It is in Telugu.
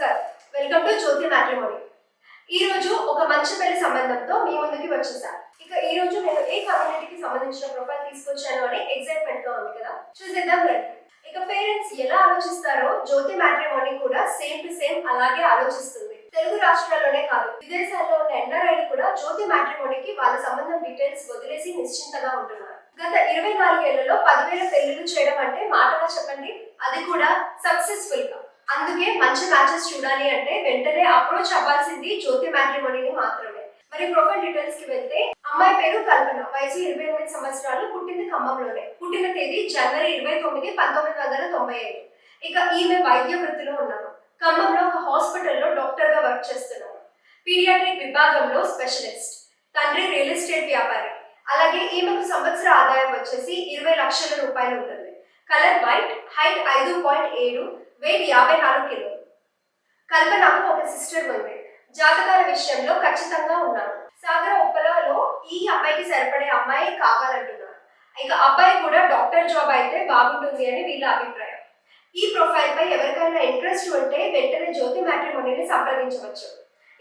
నమస్కారం వెల్కమ్ టు జ్యోతి మ్యాట్రిమోని ఈ రోజు ఒక మంచి పెళ్ళి సంబంధంతో మీ ముందుకి వచ్చేసా ఇక ఈ రోజు నేను ఏ కమ్యూనిటీకి సంబంధించిన ప్రొఫైల్ తీసుకొచ్చాను అని ఎగ్జైట్మెంట్గా ఉంది కదా? చూసేద్దాం రండి. ఇక పేరెంట్స్ ఎలా ఆలోచిస్తారో జ్యోతి మ్యాట్రిమోని కూడా సేమ్ టు సేమ్ అలాగే ఆలోచిస్తుంది. తెలుగు రాష్ట్రాల్లోనే కాదు విదేశాల్లో ఉన్న ఎన్ఆర్ఐలు కూడా జ్యోతి మ్యాట్రిమోనికి వాళ్ళ సంబంధం డీటెయిల్స్ వదిలేసి నిశ్చింతగా ఉంటున్నారు. గత ఇరవై నాలుగేళ్ళలో పదివేల పెళ్ళిళ్ళు చేయడం అంటే మాటగా చెప్పండి అది కూడా సక్సెస్ఫుల్గా. అలాగే మంచి మ్యాచెస్ చూడాలి అంటే వెంటనే అప్రోచ్ అవ్వాల్సింది జ్యోతి మ్యాట్రిమోనీని మాత్రమే. మరి ప్రొఫైల్ డీటెయిల్స్కి వెళ్తే అమ్మాయి పేరు కల్పన. వయసు ఇరవై ఎనిమిది సంవత్సరాలు పుట్టింది ఖమ్మంలోనే. పుట్టిన తేదీ జనవరి ఇరవై తొమ్మిది పంతొమ్మిది వందల తొంభై ఐదు. ఇక ఈమె వైద్య వృత్తిలో ఉన్నారు ఖమ్మంలో ఒక హాస్పిటల్లో డాక్టర్గా వర్క్ చేస్తున్నారు పీడియాట్రిక్ విభాగంలో స్పెషలిస్ట్ తండ్రి రియల్ ఎస్టేట్ వ్యాపారి. అలాగే ఈమెకు సంవత్సర ఆదాయం వచ్చేసి ఇరవై లక్షల రూపాయలు ఉంటుంది. కలర్ వైట్ హైట్ ఐదు పాయింట్ ఏడు వెయిట్ యాభై నాలుగు కిలో. కల్పనకు ఒక సిస్టర్ ఉంది జాతకాల విషయంలో ఖచ్చితంగా ఉన్నారు సాగర ఉప్పలలో ఈ అమ్మాయికి సరిపడే అమ్మాయి కావాలంటున్నారు ఇక అబ్బాయి కూడా డాక్టర్ జాబ్ అయితే బాగుంటుంది అని వీళ్ళ అభిప్రాయం. ఈ ప్రొఫైల్ పై ఎవరికైనా ఇంట్రెస్ట్ ఉంటే వెంటనే జ్యోతి మ్యాట్రిమోనీని సంప్రదించవచ్చు.